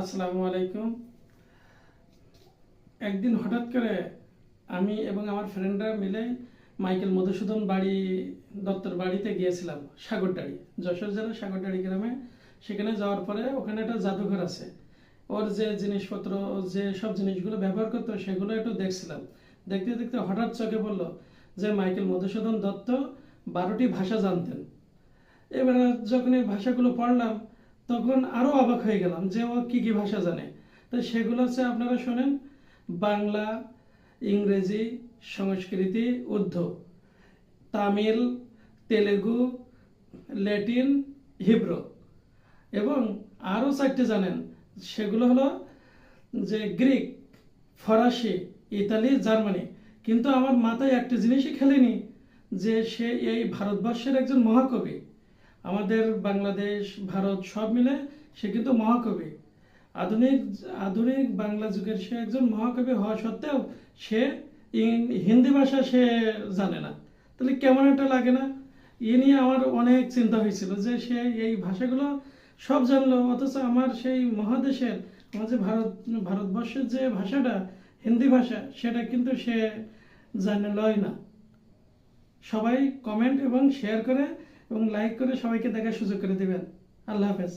আসসালামু আলাইকুম। একদিন হঠাৎ করে আমি এবং আমার ফ্রেন্ডরা মিলে মাইকেল মধুসূদন বাড়ি, দত্তর বাড়িতে গিয়েছিলাম সাগরডাড়ি যশোর জেলার সাগরডাড়ি গ্রামে। সেখানে যাওয়ার পরে ওখানে একটা জাদুঘর আছে। ওর যে জিনিসপত্র, যে সব জিনিসগুলো ব্যবহার করতো, সেগুলো একটু দেখছিলাম। দেখতে দেখতে হঠাৎ চোখে পড়ল যে মাইকেল মধুসূদন দত্ত বারোটি ভাষা জানতেন। এবার যখন এই ভাষাগুলো পড়লাম তখন আরও অবাক হয়ে গেলাম যে ও কি কি ভাষা জানে। তো সেগুলো হচ্ছে আপনারা শোনেন, বাংলা, ইংরেজি, সংস্কৃতি, উর্দু, তামিল, তেলেগু, ল্যাটিন, হিব্রু এবং আরও চারটে জানেন। সেগুলো হলো যে গ্রিক, ফরাসি, ইতালি, জার্মানি। কিন্তু আমার মাথায় একটা জিনিসই খেলেনি যে সে এই ভারতবর্ষের একজন মহাকবি। আমাদের বাংলাদেশ, ভারত সব মিলে সে কিন্তু মহাকবি। আধুনিক আধুনিক বাংলা যুগের সে একজন মহাকবি হওয়া সত্ত্বেও সে হিন্দি ভাষা সে জানে না। তাহলে কেমন একটা লাগে না? এ নিয়ে আমার অনেক চিন্তা হয়েছিল যে সে এই ভাষাগুলো সব জানলো, অথচ আমার সেই মহাদেশের, আমার যে ভারত ভারতবর্ষের যে ভাষাটা, হিন্দি ভাষা, সেটা কিন্তু সে জানলই না। সবাই কমেন্ট এবং শেয়ার করে এবং লাইক করে সবাইকে দেখার সুযোগ করে দেবেন। আল্লাহ হাফেজ।